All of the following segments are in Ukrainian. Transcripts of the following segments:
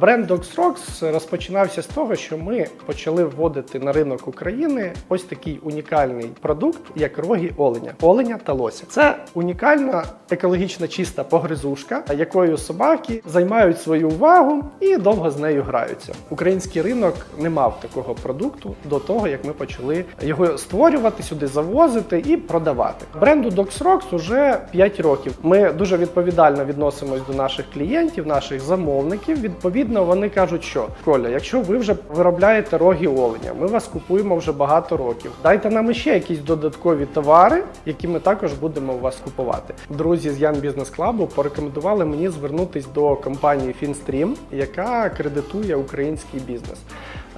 Бренд Dogsrocks розпочинався з того, що ми почали вводити на ринок України ось такий унікальний продукт, як роги оленя, оленя та лося. Це унікальна екологічно чиста погризушка, якою собаки займають свою увагу і довго з нею граються. Український ринок не мав такого продукту до того, як ми почали його створювати, сюди завозити і продавати. Бренду Dogsrocks уже 5 років. Ми дуже відповідально відносимось до наших клієнтів, наших замовників. Відповідно, вони кажуть, що Коля, якщо ви вже виробляєте роги оленя, ми вас купуємо вже багато років. Дайте нам іще якісь додаткові товари, які ми також будемо у вас купувати. Друзі з Ян Бізнес Клабу порекомендували мені звернутись до компанії Finstream, яка кредитує український бізнес.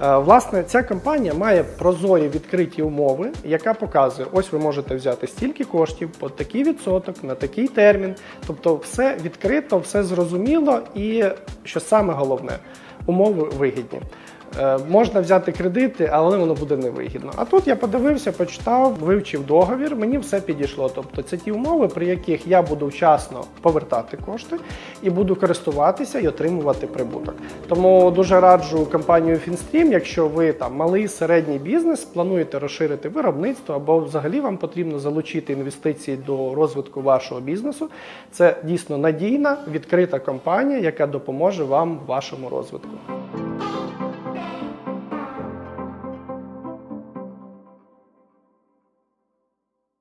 Е, Власне, ця компанія має прозорі відкриті умови, яка показує, ось ви можете взяти стільки коштів по такий відсоток на такий термін. Тобто, все відкрито, все зрозуміло, і що саме головне, умови вигідні. Е, Можна взяти кредити, але воно буде невигідно. А тут я подивився, почитав, вивчив договір, мені все підійшло. Тобто це ті умови, при яких я буду вчасно повертати кошти і буду користуватися і отримувати прибуток. Тому дуже раджу компанію Finstream, якщо ви там малий середній бізнес, плануєте розширити виробництво або взагалі вам потрібно залучити інвестиції до розвитку вашого бізнесу. Це дійсно надійна відкрита компанія, яка допоможе вам в вашому розвитку.